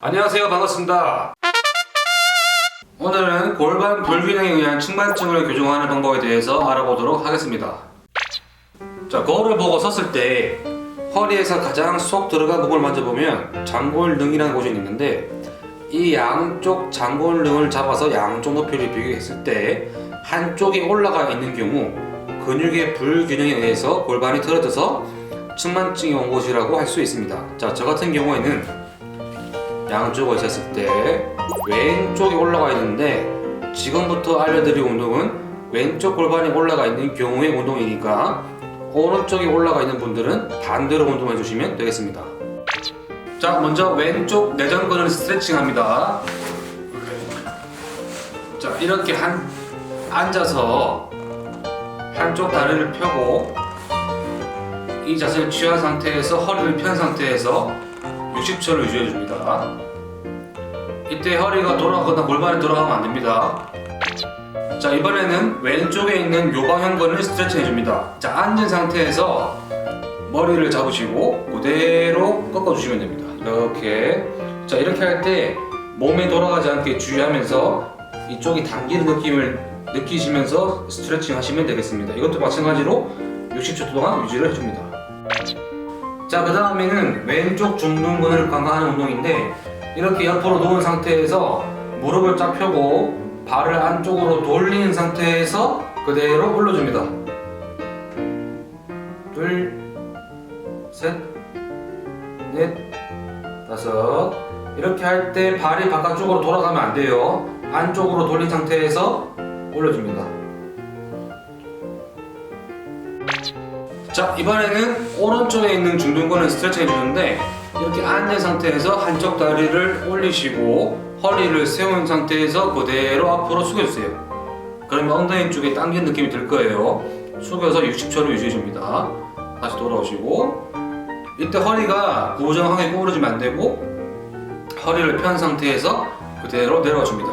안녕하세요. 반갑습니다. 오늘은 골반 불균형에 의한 측만증을 교정하는 방법에 대해서 알아보도록 하겠습니다. 자 거울을 보고 섰을 때 허리에서 가장 쏙 들어간 부분을 만져보면 장골능이라는 곳이 있는데 이 양쪽 장골능을 잡아서 양쪽 높이를 비교했을 때 한쪽이 올라가 있는 경우 근육의 불균형에 의해서 골반이 틀어져서 측만증이 온 것이라고 할 수 있습니다. 자저 같은 경우에는 양쪽을 쟀을 때 왼쪽이 올라가 있는데 지금부터 알려드릴 운동은 왼쪽 골반이 올라가 있는 경우의 운동이니까 오른쪽이 올라가 있는 분들은 반대로 운동해 주시면 되겠습니다. 자, 먼저 왼쪽 내전근을 스트레칭 합니다. 자, 이렇게 한 앉아서 한쪽 다리를 펴고 이 자세를 취한 상태에서 허리를 편 상태에서 60초를 유지해 줍니다. 이때 허리가 돌아가거나 골반이 돌아가면 안 됩니다. 자 이번에는 왼쪽에 있는 요방형근을 스트레칭 해줍니다. 자 앉은 상태에서 머리를 잡으시고 그대로 꺾어주시면 됩니다. 이렇게 자 이렇게 할 때 몸이 돌아가지 않게 주의하면서 이쪽이 당기는 느낌을 느끼시면서 스트레칭 하시면 되겠습니다. 이것도 마찬가지로 60초 동안 유지를 해줍니다. 자, 그 다음에는 왼쪽 중둔근을 강화하는 운동인데 이렇게 옆으로 누운 상태에서 무릎을 쫙 펴고 발을 안쪽으로 돌리는 상태에서 그대로 올려줍니다. 둘, 셋, 넷, 다섯. 이렇게 할 때 발이 바깥쪽으로 돌아가면 안 돼요. 안쪽으로 돌린 상태에서 올려줍니다. 자 이번에는 오른쪽에 있는 중둔근을 스트레칭 해주는데 이렇게 앉은 상태에서 한쪽 다리를 올리시고 허리를 세운 상태에서 그대로 앞으로 숙여주세요. 그러면 엉덩이 쪽에 당긴 느낌이 들 거예요. 숙여서 60초를 유지해줍니다. 다시 돌아오시고. 이때 허리가 고정하게 구부러지면 안 되고 허리를 편 상태에서 그대로 내려와 줍니다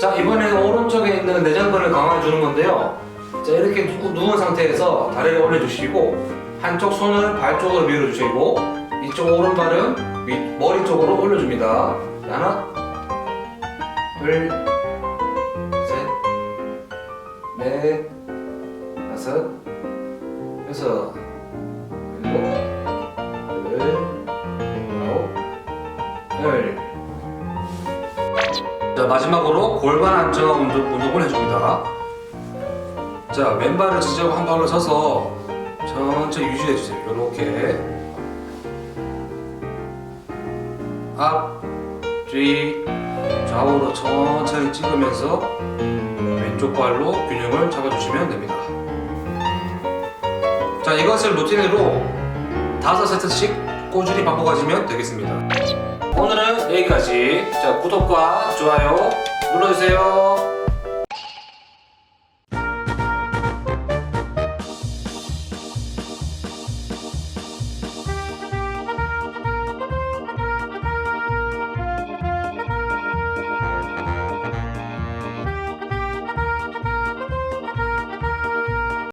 자 이번에는 오른쪽에 있는 내전근을 강화해 주는 건데요. 자 이렇게 누, 누운 상태에서 다리를 올려주시고 한쪽 손을 발 쪽으로 밀어 주시고 이쪽 오른발은 위, 머리 쪽으로 올려줍니다. 자, 하나 둘셋넷 다섯 여섯 일곱 여덟 아홉 열 자 마지막으로 골반 안정 운동, 운동을 해줍니다. 자 왼발을 직접 한 발로 서서 천천히 유지해 주세요. 이렇게 앞, 뒤, 좌우로 천천히 찍으면서 왼쪽 발로 균형을 잡아주시면 됩니다. 자 이것을 루틴으로 다섯 세트씩 꾸준히 반복하시면 되겠습니다. 오늘은 여기까지. 자, 구독과 좋아요 눌러주세요.